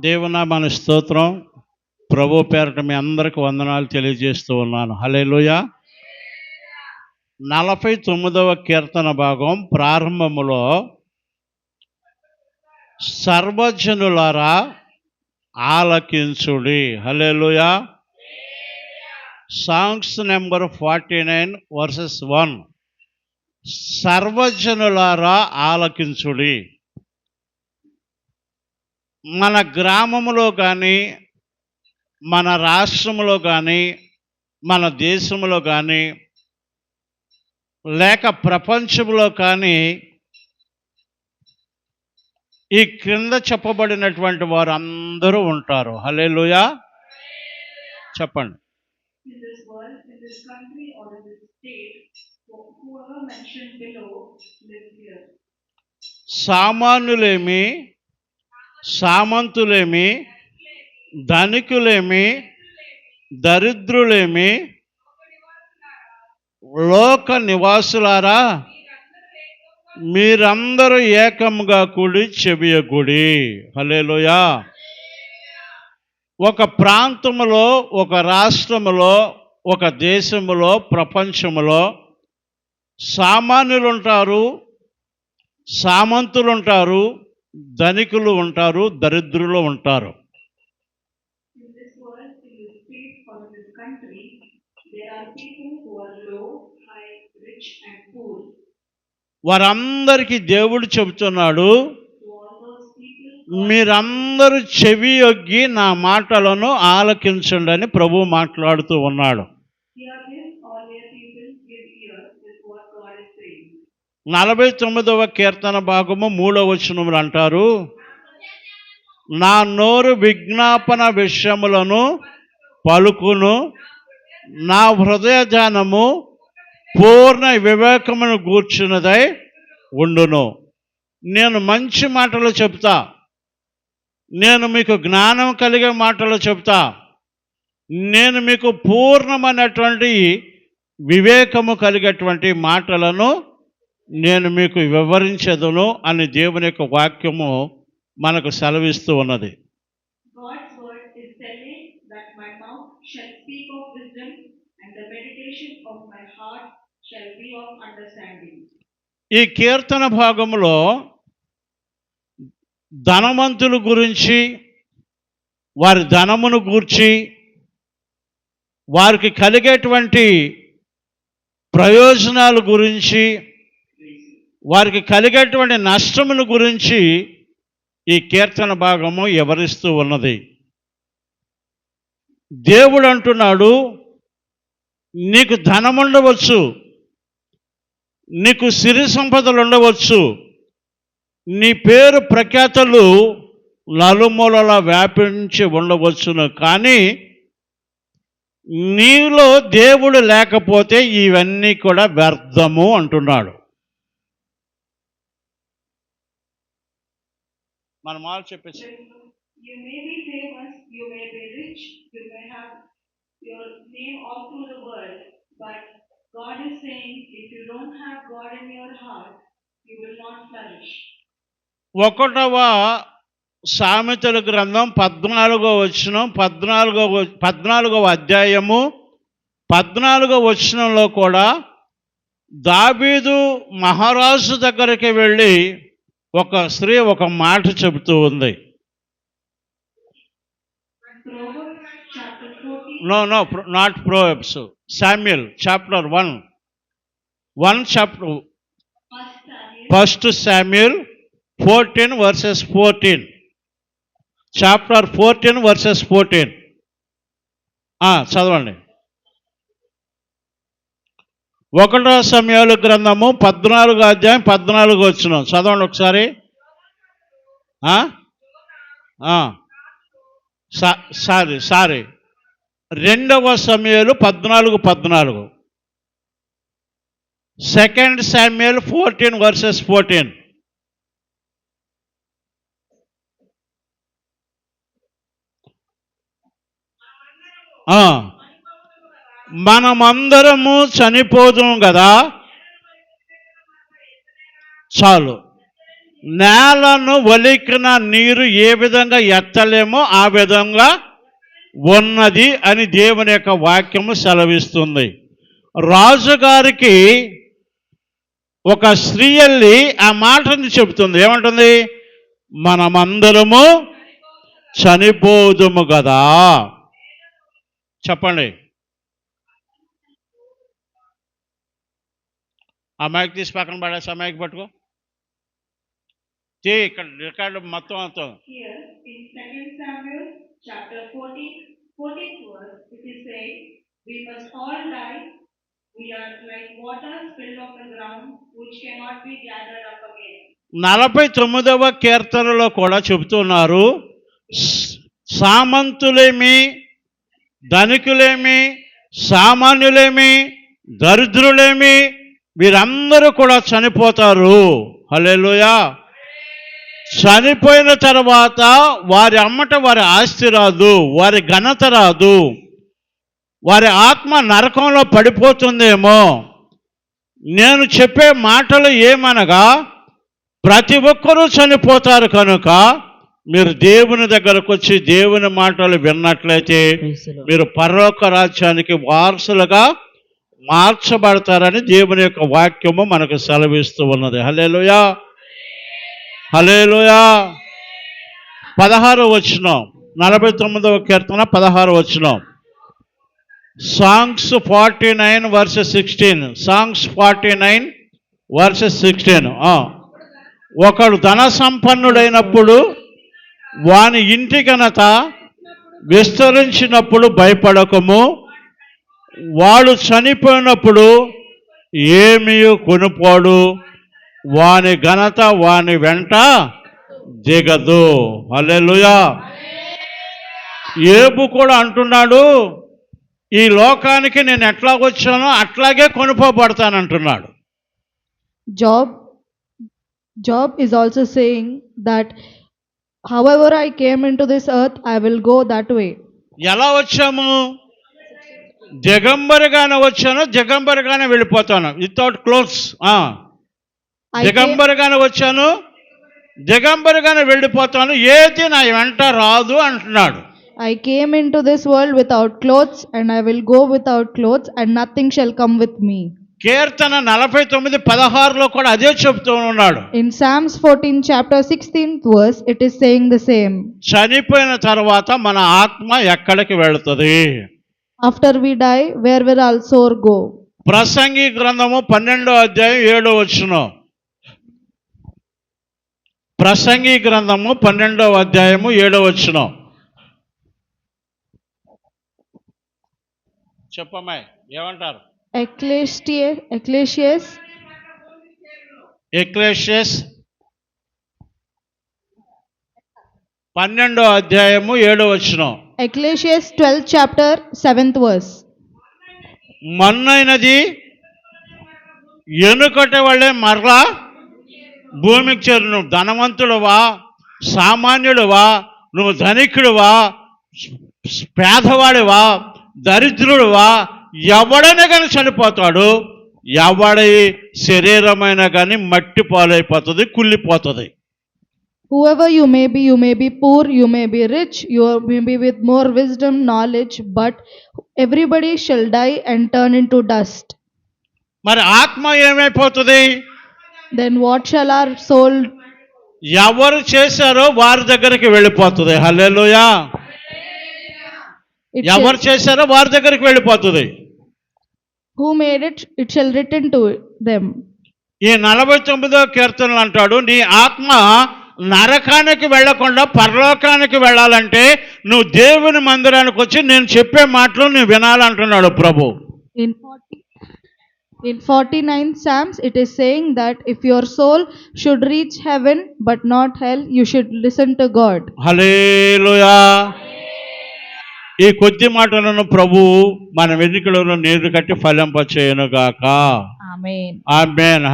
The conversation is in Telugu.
దేవున మన స్తోత్రం. ప్రభు పేరట మీ అందరికి వందనాలు తెలియజేస్తూ ఉన్నాను. హలేలుయ నలభై తొమ్మిదవ కీర్తన భాగం ప్రారంభములో సర్వజనులారా ఆలకించుడి. Hallelujah songs number forty nine verses one. సర్వజనులారా ఆలకించుడి. మన గ్రామంలో కానీ మన రాష్ట్రంలో కానీ మన దేశంలో కానీ లేక ప్రపంచంలో కానీ ఈ క్రింద చెప్పబడినటువంటి వారు అందరూ ఉంటారు హలే లుయా చెప్పండి సామాన్యులేమి సామంతులేమి ధనికులేమి దరిద్రులేమి లోక నివాసులారా మీరందరూ ఏకముగా కూడి చెవియగుడి హలేలోయా ఒక ప్రాంతంలో ఒక రాష్ట్రములో ఒక దేశములో ప్రపంచములో సామాన్యులుంటారు సామంతులుంటారు ధనికులు ఉంటారు దరిద్రులు ఉంటారు. వారందరికీ దేవుడు చెబుతున్నాడు మీరందరూ చెవి నా మాటలను ఆలకించండి అని ప్రభు మాట్లాడుతూ ఉన్నాడు. నలభై తొమ్మిదవ కీర్తన భాగము మూడవ వచనములు అంటారు. నా నోరు విజ్ఞాపన విషయములను పలుకును నా హృదయ ధ్యానము పూర్ణ వివేకమును గూర్చున్నదై ఉండును. నేను మంచి మాటలు చెప్తా. నేను మీకు జ్ఞానం కలిగే మాటలు చెప్తా. నేను మీకు పూర్ణమైనటువంటి వివేకము కలిగేటువంటి మాటలను నేను మీకు వివరించదును అని దేవుని యొక్క వాక్యము మనకు సెలవిస్తూ ఉన్నది. ఈ కీర్తన భాగంలో ధనవంతుల గురించి వారి ధనమును గూర్చి వారికి కలిగేటువంటి ప్రయోజనాల గురించి వారికి కలిగేటువంటి నష్టమును గురించి ఈ కీర్తన భాగము వివరిస్తూ ఉన్నది? దేవుడు అంటున్నాడు నీకు ధనం ఉండవచ్చు నీకు సిరి సంపదలు ఉండవచ్చు నీ పేరు ప్రఖ్యాతలు నలుమూలలా వ్యాపించి ఉండవచ్చును కానీ నీలో దేవుడు లేకపోతే ఇవన్నీ కూడా వ్యర్థము అంటున్నాడు. మన మాట చెప్పేసి. ఒకటవ సామెతల గ్రంథం పద్నాలుగో వచనం పద్నాలుగో పద్నాలుగవ అధ్యాయము పద్నాలుగో వచ్చినంలో కూడా దాబీదు మహారాజు దగ్గరికి వెళ్ళి ఒక స్త్రీ ఒక మాట చెబుతూ ఉంది. No no not proverbs Samuel chapter one one chapter first Samuel fourteen verses fourteen chapter fourteen verses fourteen చదవండి. ఒకటో సమయాలు గ్రంథము పద్నాలుగు అధ్యాయం పద్నాలుగు వచ్చిన చదవండి ఒకసారి. Sorry sorry. రెండవ సమయాలు పద్నాలుగు పద్నాలుగు. Second Samuel fourteen verses fourteen. మనమందరము చనిపోదాం కదా చాలు. నేలను ఒలికిన నీరు ఏ విధంగా ఎత్తలేమో ఆ విధంగా ఉన్నది అని దేవుని యొక్క వాక్యము సెలవిస్తుంది. రాజుగారికి ఒక స్త్రీ వెళ్ళి ఆ మాటని చెబుతుంది. ఏమంటుంది? మనమందరము చనిపోదుము కదా చెప్పండి. ఆ మైక్ తీసి పక్కన పడేసి ఆ మైక్ పట్టుకో. తీ ఇక్కడ రికార్డు మొత్తం అంతా. నలభై తొమ్మిదవ కీర్తనలో కూడా చెబుతున్నారు సామంతులేమి ధనికులేమి సామాన్యులేమి దరిద్రులేమి వీరందరూ కూడా చనిపోతారు. హల్లెలూయా. చనిపోయిన తర్వాత వారి అమ్మట వారి ఆస్తి రాదు వారి ఘనత రాదు. వారి ఆత్మ నరకంలో పడిపోతుందేమో. నేను చెప్పే మాటలు ఏమనగా ప్రతి ఒక్కరూ చనిపోతారు కనుక మీరు దేవుని దగ్గరకు వచ్చి దేవుని మాటలు విన్నట్లయితే మీరు పరలోక రాజ్యానికి వారసులుగా మార్చబడతారని దేవుని యొక్క వాక్యము మనకు సెలవిస్తూ ఉన్నది. హలేలుయా హలేలుయా పదహారు వచనం. నలభై తొమ్మిదవ కీర్తన పదహారు వచనం. Songs forty nine verse sixteen. Songs forty nine verse sixteen. ఒకడు ధన సంపన్నుడైనప్పుడు వాని ఇంటి ఘనత విస్తరించినప్పుడు భయపడకము. వాడు చనిపోయినప్పుడు ఏమీ కొనుపోడు? వాని ఘనత వాని వెంట దిగదు. హల్లెలూయా. ఏబు కూడా అంటున్నాడు ఈ లోకానికి నేను ఎట్లా వచ్చానో అట్లాగే కొనుపోబడతానంటున్నాడు. Job Job is also saying that however I came into this earth I will go that way. ఎలా వచ్చాము? దిగంబరిగానే వచ్చాను దిగంబరిగానే వెళ్ళిపోతాను. వితౌట్ క్లోత్స్ దిగంబరిగానే వచ్చాను దిగంబరిగానే వెళ్ళిపోతాను ఏది నా వెంట రాదు అంటున్నాడు. I came into this world without clothes and I will go without clothes and nothing shall come with me కీర్తన నలభై తొమ్మిది పదహారులో కూడా అదే చెబుతూ ఉన్నాడు. In Psalms fourteen chapter sixteenth verse it is saying the same చనిపోయిన తర్వాత మన ఆత్మ ఎక్కడికి వెళుతుంది? We die where will our soul go? ప్రసంగి గ్రంథము పన్నెండో అధ్యాయం ఏడో వచ్చును ప్రసంగి గ్రంథము పన్నెండవ అధ్యాయము ఏడో వచ్చును చెప్పమ్మాయి ఏమంటారు? Ecclesiastes ఎక్లేషియస్ పన్నెండో అధ్యాయము ఏడో వచ్చును Ecclesiastes twelfth chapter seventh verse. మన్నైనది ఎనుకటి వాళ్ళే మరలా భూమికి చేరు నువ్వు ధనవంతుడువా సామాన్యుడువా నువ్వు ధనికుడువా పేదవాడివా దరిద్రుడువా ఎవడైనా కానీ చనిపోతాడు. ఎవడి శరీరమైనా కానీ మట్టి పాలైపోతుంది కుళ్ళిపోతుంది. Whoever you may be, you may be poor, you may be rich, you may be with more wisdom, knowledge, but everybody shall die and turn into dust. మరి ఆత్మ ఏమైపోతుంది Then what shall our soul? ఎవరు చేశారో వారి దగ్గరికి వెళ్ళిపోతుంది హల్లెలూయా It shall, ఎవరు చేశారో వారి దగ్గరికి వెళ్ళిపోతుంది who made it? It shall return to them. ఈ నలభై తొమ్మిదో కీర్తనలు అంటాడు నీ ఆత్మ నరకానికి వెళ్ళకుండా పరలోకానికి వెళ్ళాలంటే నువ్వు దేవుని మందిరానికి వచ్చి నేను చెప్పే మాటలు నువ్వు వినాలంటున్నాడు ప్రభు In 40, in 49 Psalms, it is saying that if your soul should reach heaven but not hell, you should listen to God. Hallelujah ఈ కొద్ది మాటలను ప్రభు మన వెనుకలను నీరు కట్టి ఫలింపచేయనుగాక Amen. ఆమెన్